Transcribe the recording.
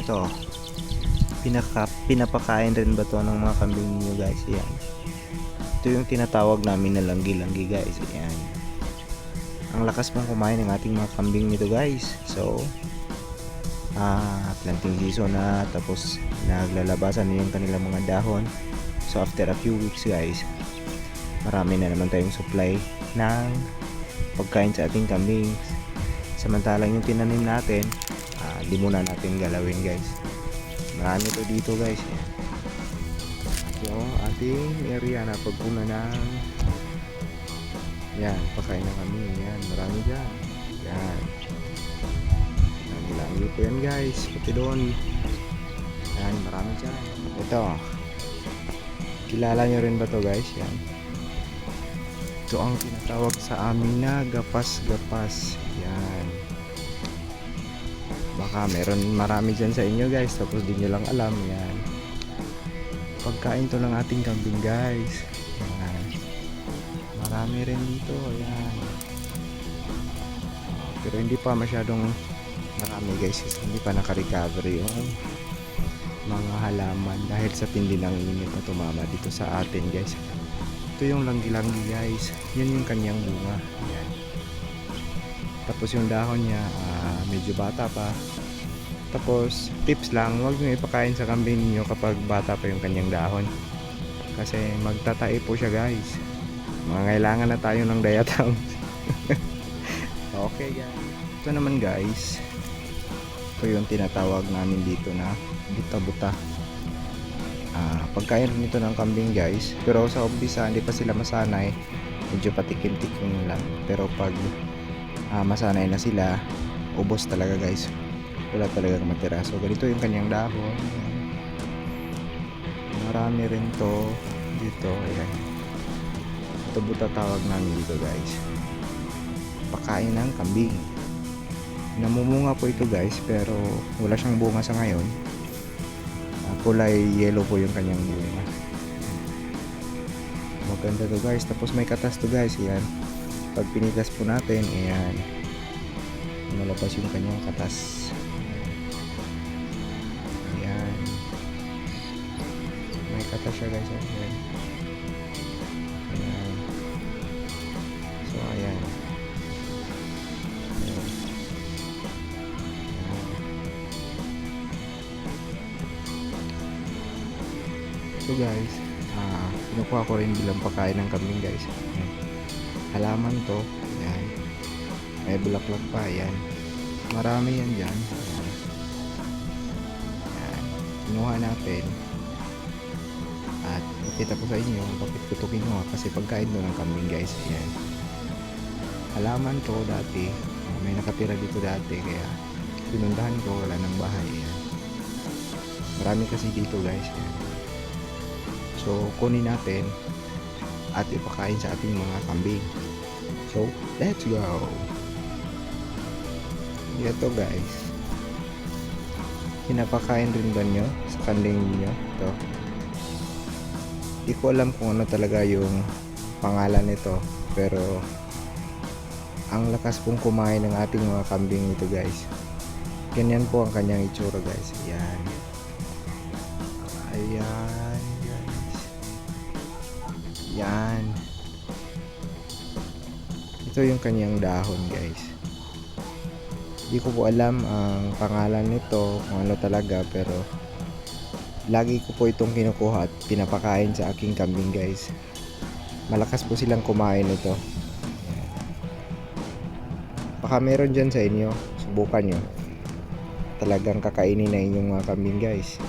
ito. Pinaka, pinapakain rin ba to ng mga kambing niyo guys? Yan ito yung tinatawag namin na langgi-langgi guys. Yan ang lakas pong kumain ng ating mga kambing nito guys. So ah planting season na. Tapos naglalabasan na yung kanilang mga dahon. So after a few weeks guys marami na naman tayong supply ng pagkain sa ating kambing. Samantalang yung tinanim natin ah, di muna natin galawin guys. Marami to dito guys. Yan. yung ating area na pagpuna ng yan pakain na kami. Yan marami dyan. Yan. Langi-langi po yan guys. Pati doon. Yan marami dyan. Ito. Kilala nyo rin ba to guys? Yan. Ito ang tinatawag sa amin na gapas-gapas. Yan baka meron marami dyan sa inyo guys. Tapos di nyo lang alam yan. Pagkain to ng ating kambing guys. Yan. Marami rin dito yan. Pero hindi pa masyadong marami guys hindi pa naka-recovery yung mga halaman dahil sa tindi ng init na tumama dito sa atin guys. Ito yung langgi-langgi guys. Yan yung kanyang bunga. Yan. Tapos yung dahon niya ah, medyo bata pa. Tapos tips lang huwag nyo ipakain sa kambing niyo kapag bata pa yung kanyang dahon. Kasi magtatae po siya guys. Mga na tayo ng diatoms okay guys. Ito naman guys. Ito yung tinatawag namin dito na buta-buta. Ah, pagkain rin ito ng kambing guys. Pero sa umpisa hindi pa sila masanay. Medyo patikim-tikim lang. Pero pag ah, masanay na sila ubos talaga guys. Wala talaga matira. So ganito yung kanyang dahon. Marami rin to dito. Ayan. Ito buta tawag namin dito guys. Pakain ng kambing. Namumunga po ito guys pero wala siyang bunga sa ngayon. Ah, kulay yellow po yung kanyang bunga. Maganda to guys. Tapos may katas to guys. Yan pag pinitas po natin ayan malabas yung kanyang katas. Ayan. May katas siya guys ayan. Ayan. So ayan. So guys, ah kinukuha ko rin bilang pagkain ng kambing guys. Ayan. Halaman to. May bulaklak pa, ayan. Marami yan dyan. Ayan. Kinuha natin. At makita ko sa inyo, kutukin ko kasi pagkain to ng kambing guys. Ayan. Halaman to dati. may nakatira dito dati kaya pinundahan ko wala ng bahay. Ayan. Marami kasi dito guys. Ayan. So, kunin natin at ipakain sa ating mga kambing. So, let's go! Ito guys. Pinapakain rin ba nyo sa kambing nyo? Ito. Di ko alam kung ano talaga yung pangalan nito. Pero, ang lakas pong kumain ng ating mga kambing nito guys. Ganyan po ang kanyang itsura guys. Ayan. Ayan guys. Yan. Ito yung kanyang dahon guys. Hindi ko po alam ang pangalan nito kung ano talaga pero lagi ko po itong kinukuha at pinapakain sa aking kambing guys. Malakas po silang kumain ito. Yan. Baka meron dyan sa inyo. Subukan nyo. Talagang kakainin na inyong mga kambing guys.